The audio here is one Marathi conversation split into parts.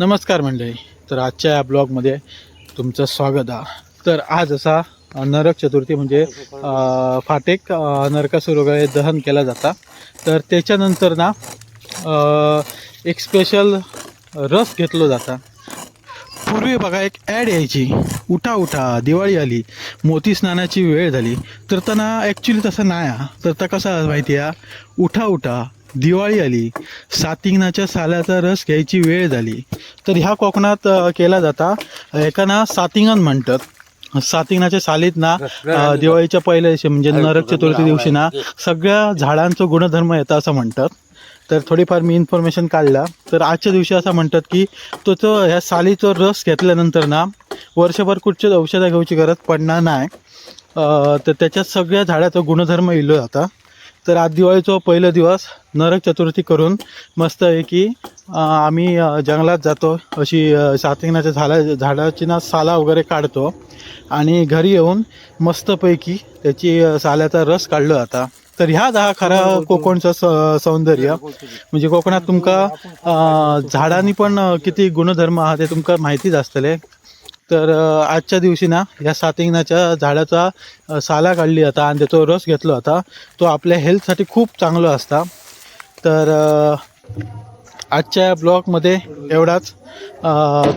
नमस्कार मंडळी. तर आजच्या या ब्लॉगमध्ये तुमचं स्वागत आहे. तर आज असा नरक चतुर्थी म्हणजे फाटेक नरकासूर वगैरे दहन केला जाता. तर त्याच्यानंतर ना एक स्पेशल रस घेतलो जाता. पूर्वी बघा एक ॲड यायची. उठा उठा दिवाळी आली. मोती स्नानाची वेळ झाली. तर त्यांना ॲक्च्युली तसं नाही हा तर त्या कसं माहिती आहे? उठा उठा दिवाळी आली सातिंगणाच्या साल्याचा रस घ्यायची वेळ झाली. तर ह्या कोकणात केला जाता. एका ना सातिंगण म्हणतात. सातिंगणाच्या सालीत ना दिवाळीच्या पहिल्या दिवशी म्हणजे नरक चतुर्थी दिवशी ना सगळ्या झाडांचं गुणधर्म येतं असं म्हणतात. तर थोडीफार मी इन्फॉर्मेशन काढला. तर आजच्या दिवशी असं म्हणतात की तो तो ह्या सालीचा रस घेतल्यानंतर ना वर्षभर कुठच्याच औषधा घ्यायची गरज पडणार नाही. तर त्याच्यात सगळ्या झाडाचा गुणधर्म इलो जाता. तर आज दिवाळीचा पहिला दिवस. नरक चतुर्थी करून मस्त आहे की आम्ही जंगलात जातो. अशी सातिंगणाच्या झाडा झाडाची ना साला वगैरे काढतो. आणि घरी येऊन मस्तपैकी त्याची साल्याचा रस काढला जाता तर ह्या दहा खरा कोकणचं स- सौंदर्य. म्हणजे कोकणात तुमका झाडांनी पण किती गुणधर्म हा ते तुमका माहितीच असतले. तर आजच्या दिवशी ना या सातिंगणाच्या झाडाचा साला काढली होता आणि त्याचा रस घेतला होता. तो आपल्या हेल्थसाठी खूप चांगला असता. तर आजच्या आजच्या ब्लॉगमध्ये एवढाच.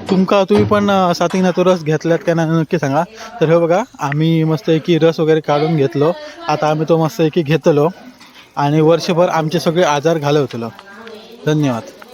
तुमका तुम्ही पण अ, सातिंगणाचा रस घेतलात का नाही नक्की सांगा. तर हे बघा आम्ही मस्त रस वगैरे काढून घेतलो. आता आम्ही तो मस्त घेतलो आणि वर्षभर आमचे सगळे आजार घालवतलो. धन्यवाद.